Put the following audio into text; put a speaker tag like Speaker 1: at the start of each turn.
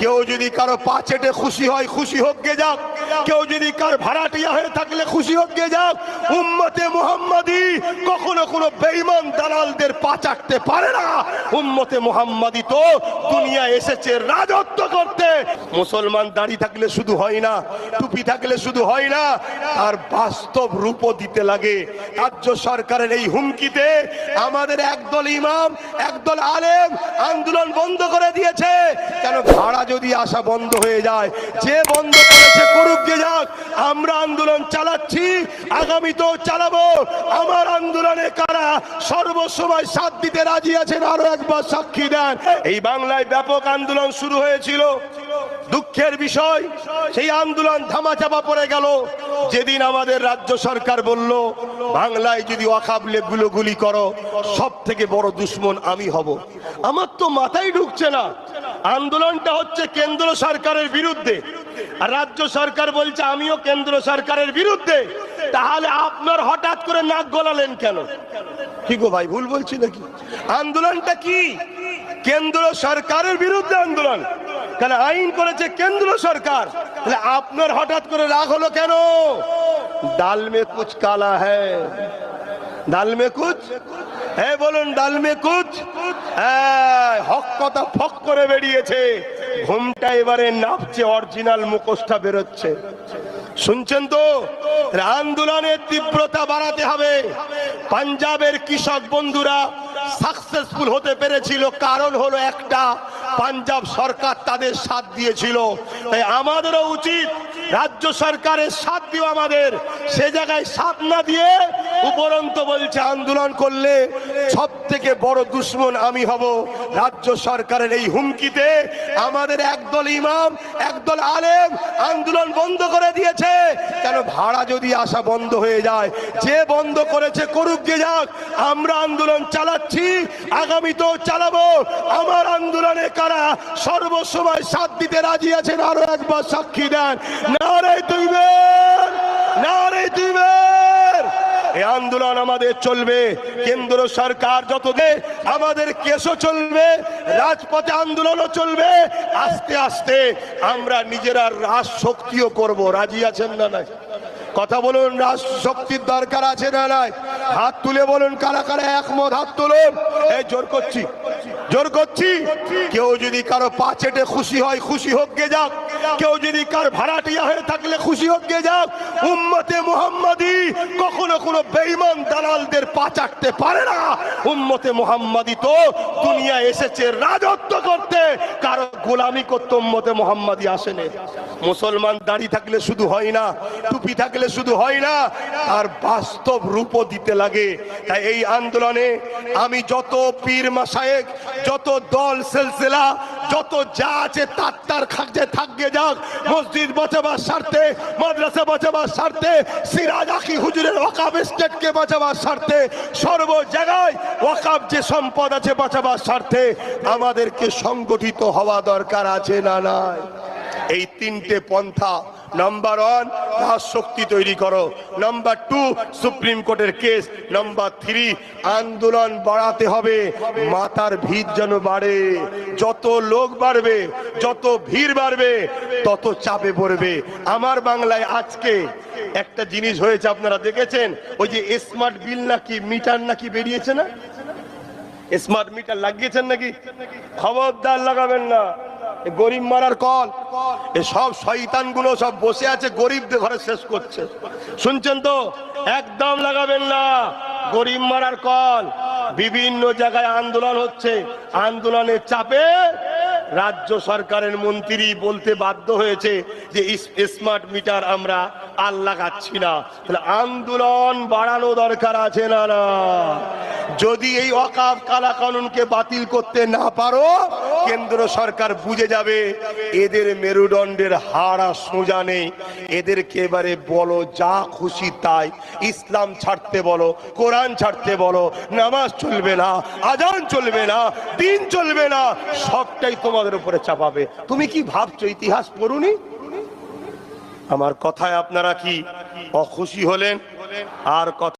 Speaker 1: কেউ যদি কারও পা চেটে খুশি হয় খুশি হোক গে যাক। কেউ যদি কার ভাড়াটিয়া হয়ে থাকলে খুশি গে যাক। উম্মতে মুহাম্মাদি কখনো কোনো বেঈমান দালালদের পা চাটতে পারে না। উম্মতে মুহাম্মাদি তো দুনিয়া এসেছে রাজত্ব করতে। মুসলমান দাড়ি থাকলে শুধু হয় না, টুপি থাকলে শুধু হয় না আর বাস্তব রূপও দিতে লাগে। রাজ্য সরকারের এই হুমকিতে আমাদের একদল ইমাম, একদল আলেম আন্দোলন বন্ধ করে দিয়েছে। কেন ভাড়া যদি আসা বন্ধ হয়ে যায়, যে বন্ধ করেছে করুক যে যাক, আমরা আন্দোলন চালাচ্ছি, আগামীতেও চালাবো। আমার আন্দোলনে কারা সর্বসময় সাথ দিতে রাজি আছেন, আরও একবার সাক্ষী দেন। এই বাংলায় ব্যাপক আন্দোলন শুরু হয়েছিল। দুঃখের বিষয়, সেই আন্দোলন ধামাচাপা পড়ে গেল। যেদিন আমাদের রাজ্য সরকার বলল, বাংলায় যদি অকাবলে গুলোগুলি করো সব থেকে বড় দুশ্মন আমি হব। আমার তো মাথায় ঢুকছে না। আন্দোলনটা হচ্ছে কেন্দ্র সরকারের বিরুদ্ধে। রাজ্য সরকার বলছে আমিও কেন্দ্র সরকারের বিরুদ্ধে। তাহলে আপনার হঠাৎ করে নাক গলালেন কেন? কি গো ভাই ভুল বলছি নাকি? আন্দোলনটা কি? কেন্দ্র সরকারের বিরুদ্ধে আন্দোলন। কেন আইন করেছে কেন্দ্র সরকার। তাহলে আপনার হঠাৎ করে রাগ হলো কেন? ডাল মে কুচ কালা হ্যাঁ ডাল মে কুচ হ্যাঁ বলুন ডাল মে কুচ হ্যাঁ, হক কথা ফক করে বেরিয়েছে। ঘুমটা এবারে নাপছে অরিজিনাল মুখোশটা বেরোচ্ছে। শুনছেন তো? আন্দোলনের তীব্রতা বাড়াতে হবে। পাঞ্জাবের কৃষক বন্ধুরা সাকসেসফুল হতে পেরেছিল। কারণ হলো একটা, পাঞ্জাব সরকার তাদের সাথ দিয়েছিল। তাই আমাদেরও উচিত রাজ্য সরকারের সাথ দিও আমাদের, সে জায়গায় সাথ না দিয়ে উপরন্ত বলছে, আন্দোলন করলে সব থেকে বড় দুশ্মন আমি হব। রাজ্য সরকারের এই হুমকিতে আমাদের একদল ইমাম, একদল আলেম আন্দোলন বন্ধ করে দিয়েছে। কেন ভাড়া যদি আসা বন্ধ হয়ে যায়, যে বন্ধ করেছে করুক যে যাক, আমরা আন্দোলন চালাচ্ছি, আগামীতেও চালাবো। আমার আন্দোলনে কারা সর্বসময় সাথ দিতে রাজি আছেন, আরও একবার সাক্ষী দেন। নারে তুইবেন নারে আন্দোলন আমাদের চলবে, কেন্দ্র সরকার যত দে, আমাদের কেসও চলবে, রাজপথে আন্দোলনও চলবে। আস্তে আস্তে আমরা নিজেরা রাজ শক্তিও করব। রাজি আছেন না নাই? কথা বলুন রাজ শক্তির দরকার আছে না নাই? হাত তুলে বলুন, কারা কারা একমত? হাত তুলুন। এই, জোর করছি। জোর করছি। কেউ যদি কারও পাচেটে খুশি হয়, খুশি হোক গে যাক। কেউ যদি কার ভাড়াটিয়া হয়ে থাকলে খুশি গে যাক। উম্মতে মুহাম্মাদি কখনো কোনো বেঈমান দালালদের পা চাটতে পারে না। উম্মতে মুহাম্মাদি তো দুনিয়া এসেছে রাজত্ব করতে। কারও গোলামি করতে উম্মতে মুহাম্মাদি আসেনি। মুসলমান দাড়ি থাকলে শুধু হয় না, টুপি থাকলে শুধু হয় না আর বাস্তব রূপও দিতে লাগে। তাই এই আন্দোলনে আমি যত পীর মাসায়েক যত দল সিলসিলা যত যা আছে তার তার খাগে থাকবে যাক। মসজিদ বাঁচাবার স্বার্থে মাদ্রাসা বাঁচাবার স্বার্থে সিরাজ আকি হুজুরের ওয়াকাব স্টেটকে বাঁচাবার স্বার্থে সর্ব জায়গায় ওয়াকাব যে সম্পদ আছে বাঁচাবার স্বার্থে আমাদেরকে সংগঠিত হওয়া দরকার আছে না নাই? এই তিনটে পন্থা নাম্বার ওয়ান শক্তি তৈরি করো নাম্বার টু সুপ্রিম কোর্টের কেস নাম্বার থ্রি আন্দোলন বাড়াতে হবে, মাথার ভিড় যেন বাড়ে, যত লোক বাড়বে, যত ভিড় বাড়বে, তত চাপে পড়বে। আমার বাংলায় আজকে একটা জিনিস হয়েছে, আপনারা দেখেছেন, ওই যে স্মার্ট বিল নাকি মিটার নাকি বেরিয়েছে না? স্মার্ট মিটার লাগিয়েছেন নাকি? খবরদার লাগাবেন না। গরিব মারার কল। সব শয়তানগুলো সব বসে আছে, গরিবদের ঘরে শেষ করছে। শুনছেন তো? একদম লাগাবেন না। গরিব মারার কল। বিভিন্ন জায়গায় আন্দোলন হচ্ছে। আন্দোলনের চাপে রাজ্য সরকারের মন্ত্রী বলতে বাধ্য হয়েছে যে স্মার্ট মিটার আমরা আর লাগাচ্ছি না। তাহলে আন্দোলন বাড়ানো দরকার আছে না না? যদি এই অকাব কালা কানুনকে বাতিল করতে না পারো কেন্দ্র সরকার বুঝে যাবে এদের মেরুদণ্ডের হাড়া সোজা নেই। এদেরকে এবারে বলো, যা খুশি তাই। ইসলাম ছাড়তে বলো, কোরআন ছাড়তে বলো, নামাজ চলবে না, আজান চলবে না, দিন চলবে না, সবটাই তোমাদের উপরে চাপাবে। তুমি কি ভাবছ, ইতিহাস পড়ুনি? আমার কথায় আপনারা কি অখুশি হলেন? আর কথা